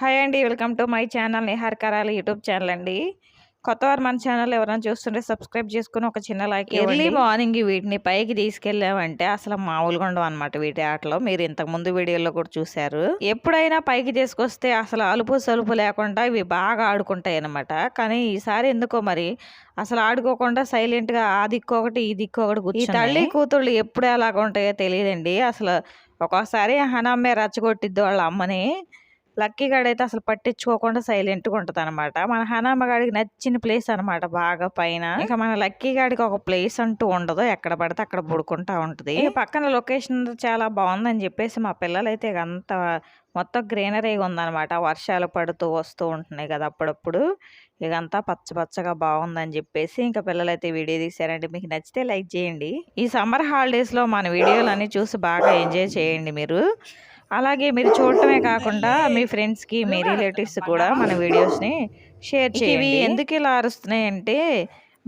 Hi అండి welcome to my channel Nihar Karali YouTube channel అండి. కొత్త వారు మన ఛానల్ ఎవరైనా చూస్తుంటే సబ్స్క్రైబ్ చేసుకుని ఒక చిన్న లైక్ ఎర్లీ మార్నింగ్ వీటిని పైకి తీసుకెళ్ళామంటే అసలు మామూలుగా ఉండవు అనమాట వీటి ఆటలో. మీరు ఇంతకు ముందు వీడియోలో కూడా చూశారు. ఎప్పుడైనా పైకి తీసుకొస్తే అసలు అలుపు సలుపు లేకుండా ఇవి బాగా ఆడుకుంటాయి అనమాట కానీ ఈసారి ఎందుకో మరి అసలు ఆడుకోకుండా సైలెంట్గా ఆ దిక్కు ఒకటి ఈ దిక్కు ఒకటి ఈ తల్లి కూతుళ్ళు ఎప్పుడు ఎలాగ ఉంటాయో తెలియదండి. అసలు ఒక్కోసారి హనమ్మే రచ్చగొట్టిద్ది వాళ్ళ అమ్మని. లక్కీ అయితే అసలు పట్టించుకోకుండా సైలెంట్గా ఉంటుంది అనమాట మన హనామ గాడికి నచ్చిన ప్లేస్ అనమాట బాగా పైన. ఇంకా మన లక్కీ గాడికి ఒక ప్లేస్ అంటూ ఉండదు. ఎక్కడ పడితే అక్కడ పుడుకుంటా ఉంటుంది. పక్కన లొకేషన్ చాలా బాగుందని చెప్పేసి మా పిల్లలైతే అంత మొత్తం గ్రీనరీగా ఉందనమాట. వర్షాలు పడుతూ వస్తూ ఉంటున్నాయి కదా అప్పుడప్పుడు. ఇదంతా పచ్చ పచ్చగా బాగుందని చెప్పేసి ఇంకా పిల్లలైతే వీడియో తీసారండి. మీకు నచ్చితే లైక్ చేయండి. ఈ సమ్మర్ హాలిడేస్లో మన వీడియోలన్నీ చూసి బాగా ఎంజాయ్ చేయండి మీరు. అలాగే మీరు చూడటమే కాకుండా మీ ఫ్రెండ్స్కి మీ రిలేటివ్స్ కూడా మన వీడియోస్ని షేర్ చేయండి. ఎందుకు ఇలా అరుస్తున్నాయి అంటే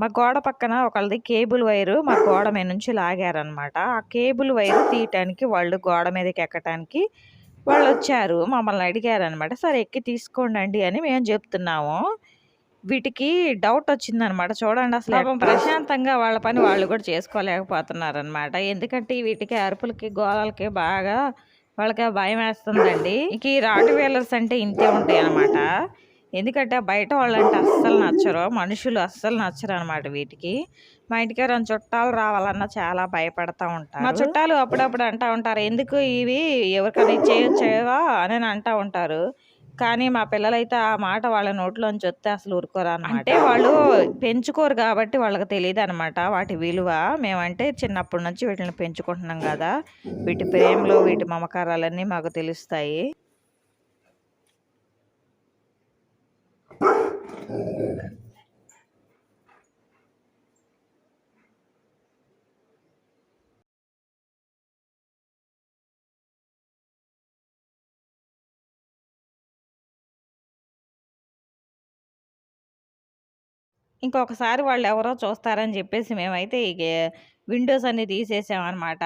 మా గోడ పక్కన ఒకళ్ళది కేబుల్ వైరు మా గోడ మీద నుంచి లాగారనమాట ఆ కేబుల్ వైరు తీయటానికి వాళ్ళు గోడ మీదకి ఎక్కటానికి వాళ్ళు వచ్చారు. మమ్మల్ని అడిగారనమాట సరే ఎక్కి తీసుకోండి అని మేము చెప్తున్నాము. వీటికి డౌట్ వచ్చిందనమాట చూడండి అసలు ప్రశాంతంగా వాళ్ళ పని వాళ్ళు కూడా చేసుకోలేకపోతున్నారనమాట ఎందుకంటే వీటికి అరుపులకి గోళలకి బాగా వాళ్ళకి భయం వేస్తుందండి. ఇక ఈ రాటు వేలర్స్ అంటే ఇంతే ఉంటాయి అనమాట ఎందుకంటే బయట వాళ్ళంటే అస్సలు నచ్చరు. మనుషులు అస్సలు నచ్చరు అనమాట వీటికి. మా ఇంటికి రెండు చుట్టాలు రావాలన్నా చాలా భయపడతా ఉంటారు. మా చుట్టాలు అప్పుడప్పుడు అంటూ ఉంటారు. ఎందుకు ఇవి? ఎవరికైనా ఇచ్చేయచ్చేవా అని అంటూ ఉంటారు. కానీ మా పిల్లలైతే ఆ మాట వాళ్ళ నోట్లోంచి వస్తే అసలు ఊరుకోరు అంటే వాళ్ళు పెంచుకోరు కాబట్టి వాళ్ళకి తెలియదు అనమాట వాటి విలువ. మేమంటే చిన్నప్పటి నుంచి వీటిని పెంచుకుంటున్నాం కదా. వీటి ప్రేమలో వీటి మమకారాలన్నీ మాకు తెలుస్తాయి. ఇంకొకసారి వాళ్ళు ఎవరో చూస్తారని చెప్పేసి మేమైతే ఇక విండోస్ అన్ని తీసేసామన్నమాట.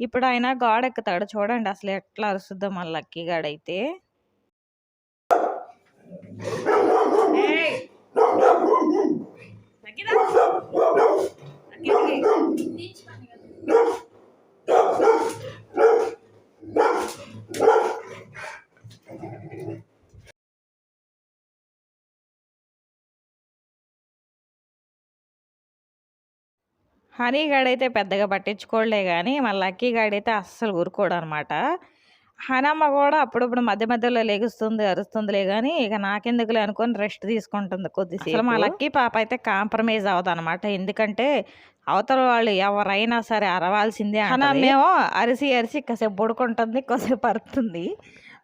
ఇప్పుడు ఆయన గాడ్ ఎక్కుతాడు చూడండి అసలు ఎట్లా అరుస్తుందో మన లక్కీ గాడైతే. హనీ గాడైతే పెద్దగా పట్టించుకోలే కానీ మన లక్కీ గాడైతే అస్సలు ఊరుకోడు అనమాట హనమ్మ కూడా అప్పుడప్పుడు మధ్య మధ్యలో లెగుస్తుంది అరుస్తుందిలే కానీ ఇక నాకెందుకులే అనుకొని రెస్ట్ తీసుకుంటుంది కొద్దిసేపు. మా లక్కీ పాప అయితే కాంప్రమైజ్ అవ్వదు అనమాట ఎందుకంటే అవతల వాళ్ళు ఎవరైనా సరే అరవాల్సిందే హనమ్మేమో అరిసి అరిసి కాసేపు పడుకుంటుంది కాసేపు అరుతుంది.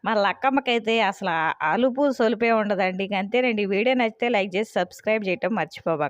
మా లక్కమ్మకైతే అసలు అలుపు సొలిపే ఉండదండి. అంతేనండి. వీడియో నచ్చితే లైక్ చేసి సబ్స్క్రైబ్ చేయటం మర్చిపోబాక